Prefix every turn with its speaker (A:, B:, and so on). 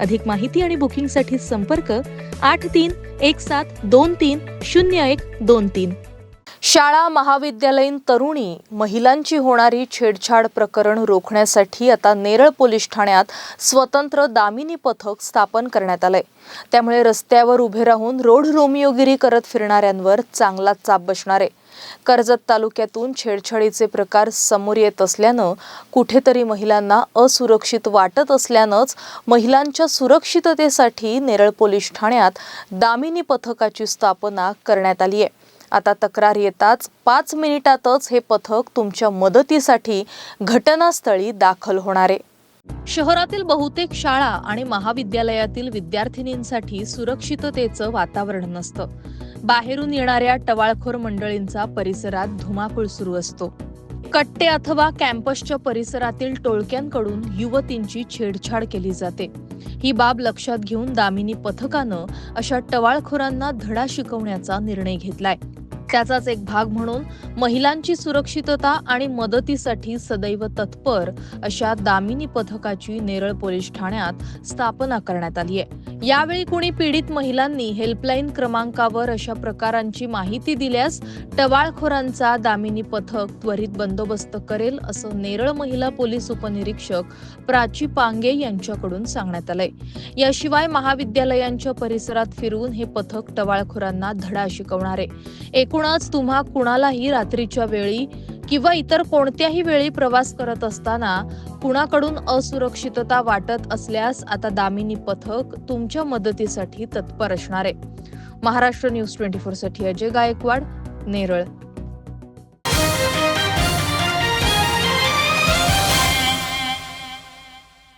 A: अधिक माहिती आणि बुकिंगसाठी संपर्क आठ तीन एक सात दोन तीन शून्य एक दोन तीन. शाळा महाविद्यालयीन तरुणी महिलांची होणारी छेडछाड प्रकरण रोखण्यासाठी आता नेरळ पोलीस ठाण्यात स्वतंत्र दामिनी पथक स्थापन करण्यात आलंय. त्यामुळे रस्त्यावर उभे राहून रोड रोमियोगिरी करत फिरणाऱ्यांवर चांगला चाप बसणार आहे. कर्जत तालुक्यातून छेडछाडीचे प्रकार समोर येत असल्यानं कुठेतरी महिलांना असुरक्षित वाटत असल्यानंच महिलांच्या सुरक्षिततेसाठी नेरळ पोलीस ठाण्यात दामिनी पथकाची स्थापना करण्यात आली आहे. आता तक्रार येताच पाच मिनिटातच हे पथक तुमच्या मदतीसाठी घटनास्थळी दाखल होणार आहे. शहरातील बहुतेक शाळा आणि महाविद्यालयातील विद्यार्थिनींसाठी सुरक्षिततेचं वातावरण नसतं. बाहेरून येणाऱ्या टवाळखोर मंडळींचा परिसरात धुमाकूळ सुरू असतो. कट्टे अथवा कॅम्पसच्या परिसरातील टोळक्यांकडून युवतींची छेडछाड केली जाते. ही बाब लक्षात घेऊन दामिनी पथकानं अशा टवाळखोरांना धडा शिकवण्याचा निर्णय घेतलाय. त्याचाच एक भाग म्हणून महिलांची सुरक्षितता आणि मदतीसाठी सदैव तत्पर अशा दामिनी पथकाची नेरळ पोलीस ठाण्यात स्थापना करण्यात आली आहे. यावेळी कुणी पीडित महिलांनी हेल्पलाईन क्रमांकावर अशा प्रकारांची माहिती दिल्यास टवाळखोरांचा दामिनी पथक त्वरित बंदोबस्त करेल असं नेरळ महिला पोलीस उपनिरीक्षक प्राची पांगे यांच्याकडून सांगण्यात आलंय. याशिवाय महाविद्यालयांच्या परिसरात फिरून हे पथक टवाळखोरांना धडा शिकवणार. आहे एकूणच तुम्हा कुणालाही रात्रीच्या वेळी किंवा इतर कोणत्याही वेळी प्रवास करत असताना कुणाकडून असुरक्षितता वाटत असल्यास आता दामिनी पथक तुमच्या मदतीसाठी तत्पर असणार. आहे महाराष्ट्र न्यूज ट्वेंटी फोरसाठी अजय गायकवाड नेरळ.